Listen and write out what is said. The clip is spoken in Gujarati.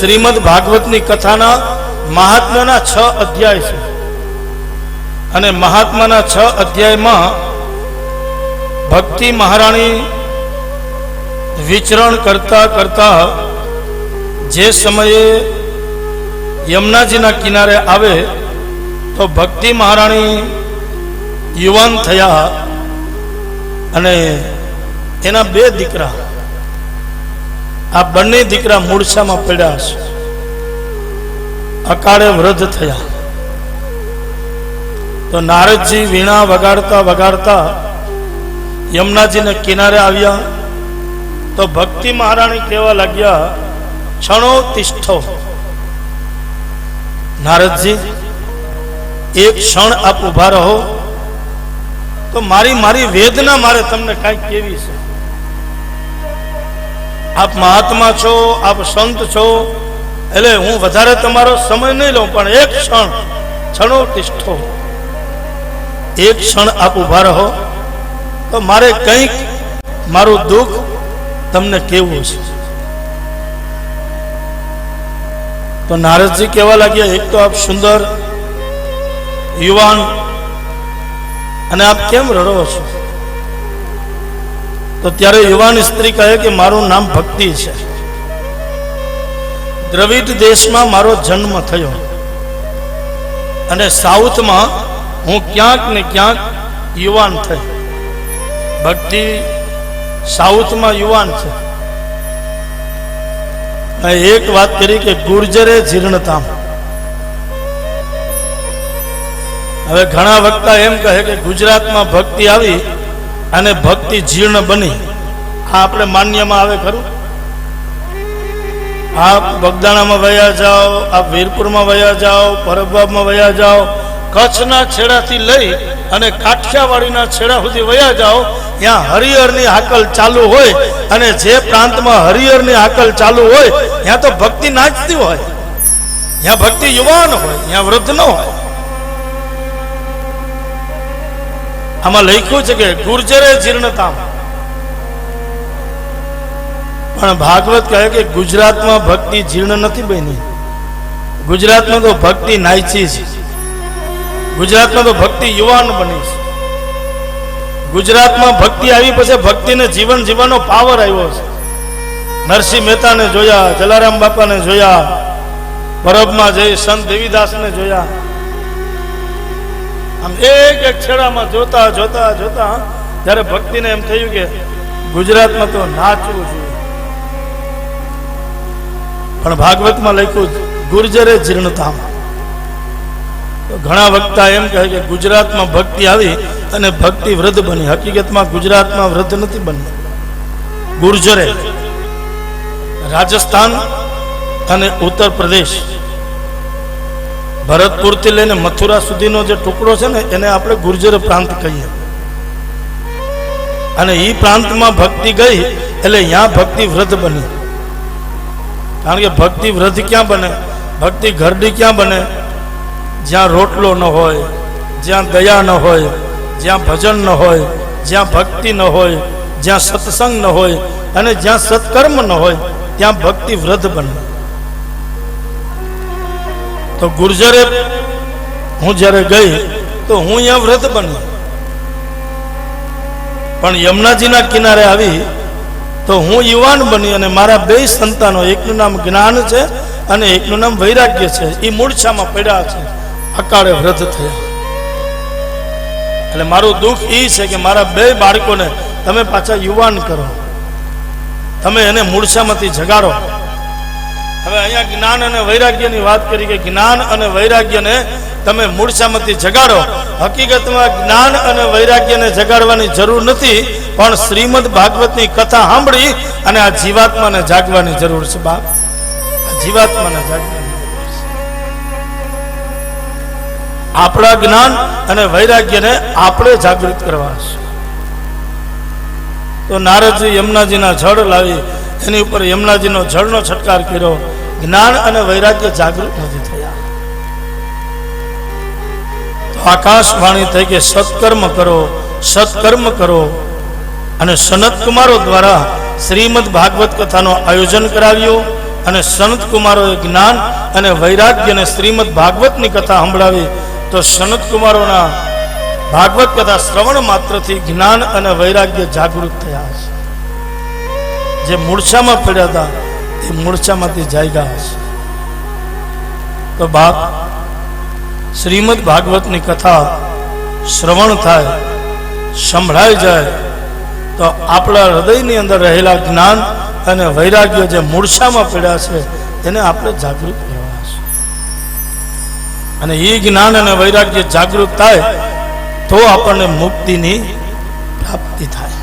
શ્રીમદ ભાગવતની કથાના મહાત્માના છ અધ્યાય છે. અને મહાત્માના છ અધ્યાયમાં ભક્તિ મહારાણી વિચરણ કરતા કરતા જે સમયે યમુનાજીના કિનારે આવે તો ભક્તિ મહારાણી યુવાન થયા અને એના બે દીકરા આ બંને દીકરા મૂળસામાં પડ્યા છે. અકાળે વૃદ્ધ થયા. તો નારદજી વીણા વગાડતા વગાડતા યમુનાજીને કિનારે આવ્યા. તો ભક્તિ મહારાણી કહેવા લાગ્યા, ક્ષણો તિષ્ઠો. નારદજી, એક ક્ષણ આપ ઊભા રહો. તો મારી મારી વેદના મારે તમને કાંઈક કેવી છે? આપ મહાત્મા છો, આપ સંત છો. એટલે હું વધારે તમારો સમય નહીં લઉં, પણ એક ક્ષણ, ક્ષણો તિષ્ઠો એક ક્ષણ આપ ઊભા રહો. તો મારે કંઈક મારું દુઃખ તમને કેવું છે તો નારદજી કહેવા લાગ્યા, એક તો આપ સુંદર યુવાન અને આપ કેમ રડો છો? તો ત્યારે યુવાન સ્ત્રી કહે કે, મારું નામ ભક્તિ છે. દ્રવિડ દેશમાં મારો જન્મ થયો. અને સાઉથમાં હું ક્યાંક ને ક્યાંક યુવાન થઈ ભક્તિ સાઉથમાં યુવાન છે. એક વાત કરી કે, ગુર્જરે જીર્ણતામ. હવે ઘણા વક્તા એમ કહે કે, ગુજરાતમાં ભક્તિ આવી અને ભક્તિ જીર્ણ બની. આ આપણે માન્યમાં આવે ખરું? આપ બગદાણામાં વયા જાઓ, આપ વીરપુરમાં વયા જાઓ, પરબમાં વયા જાઓ, કચ્છના છેડાથી લઈ અને કાઠિયાવાડીના છેડા સુધી વયા જાઓ, ત્યાં હરિહરની હાકલ ચાલુ હોય અને જે પ્રાંતમાં હરિહરની હાકલ ચાલુ હોય, ત્યાં તો ભક્તિ નાચતી હોય. ત્યાં ભક્તિ યુવાન હોય, ત્યાં વૃદ્ધ ન હોય. આમાં લખ્યું છે કે ગુર્જરે જીર્ણતામ. પણ ભાગવત કહે કે ગુજરાતમાં ભક્તિ જીર્ણ નથી બની. ગુજરાતમાં તો ભક્તિ નાયચી છે. ગુજરાતમાં તો ભક્તિ યુવાન બની છે. ગુજરાતમાં ભક્તિ આવી પછી ભક્તિને જીવન જીવવાનો પાવર આવ્યો છે. નરસિંહ મહેતાને જોયા, જલારામ બાપાને જોયા, પરબમાં જઈ સંત દેવીદાસને જોયા. આમ એક એક છેડામાં જોતા જોતા જોતા જ્યારે ભક્તિને એમ થયું કે ગુજરાતમાં તો નાચવું જોઈએ. પણ ભાગવતમાં લખ્યું ગુર્જરે જીર્ણતામ. ઘણા વક્તા એમ કહે કે ગુજરાતમાં ભક્તિ આવી અને ભક્તિ વૃદ્ધ બની. હકીકતમાં ગુજરાતમાં વૃદ્ધ નથી બની ગુર્જરે રાજસ્થાન અને ઉત્તર પ્રદેશ ભરતપુરથી લઈને મથુરા સુધીનો જે ટુકડો છે ને, એને આપણે ગુર્જર પ્રાંત કહીએ. અને એ પ્રાંતમાં ભક્તિ ગઈ, એટલે ત્યાં ભક્તિ વ્રત બની. કારણ કે ભક્તિ વ્રત ક્યાં બને? ભક્તિ ઘરડી ક્યાં બને? જ્યાં રોટલો ન હોય, જ્યાં દયા ન હોય, જ્યાં ભજન ન હોય, જ્યાં ભક્તિ ન હોય, જ્યાં સત્સંગ ન હોય, અને જ્યાં સત્કર્મ ન હોય, ત્યાં ભક્તિ વ્રત બને. તો ગુર્જરે, હું જ્યારે ગઈ તો હું અહીંયા વ્રત બન્યો પણ યમુનાજીના કિનારે આવી તો હું યુવાન બની અને મારા બે સંતાનો, એકનું નામ જ્ઞાન છે અને એકનું નામ વૈરાગ્ય છે, એ મૂળછામાં પડ્યા છે. અકાળે વ્રત થયા. એટલે મારું દુઃખ એ છે કે મારા બે બાળકોને તમે પાછા યુવાન કરો. તમે એને મૂળછામાંથી જગાડો. હવે અહીંયા જ્ઞાન અને વૈરાગ્યની વાત કરી કે જ્ઞાન અને વૈરાગ્યને તમે મૂળછામાંથી જગાડો. હકીકતમાં જ્ઞાન અને વૈરાગ્યને જગાડવાની જરૂર નથી, પણ શ્રીમદ ભાગવતની કથા સાંભળી અને આ જીવાત્માને જાગવાની જરૂર છે બાપ. જીવાત્માને જાગવાની આપણા જ્ઞાન અને વૈરાગ્યને આપણે જાગૃત કરવા તો નારદજી યમુનાજીના જળ લાવી એની ઉપર યમુનાજીનો જળનો છટકાર કર્યો. જ્ઞાન અને વૈરાગ્ય જાગૃત નથી થયા. આકાશવાણી થઈ કે સત્કર્મ કરો સત્કર્મ કરો. અને સનત કુમારો દ્વારા શ્રીમદ ભાગવત કથાનો આયોજન કરાવ્યું અને સનત કુમારોએ જ્ઞાન અને વૈરાગ્યને શ્રીમદ ભાગવતની કથા સંભળાવી. તો સનત કુમારોના ભાગવત કથા શ્રવણ માત્રથી જ્ઞાન અને વૈરાગ્ય જાગૃત થયા છે. જે મૂળછામાં પડ્યા હતા, એ મૂળછામાંથી જાય ગયા હશે. તો બાપ, શ્રીમદ ભાગવતની કથા શ્રવણ થાય, સંભળાઈ જાય, તો આપણા હૃદયની અંદર રહેલા જ્ઞાન અને વૈરાગ્ય જે મૂળછામાં પડ્યા છે, એને આપણે જાગૃત કરવા છે અને એ જ્ઞાન અને વૈરાગ્ય જાગૃત થાય, તો આપણને મુક્તિની પ્રાપ્તિ થાય.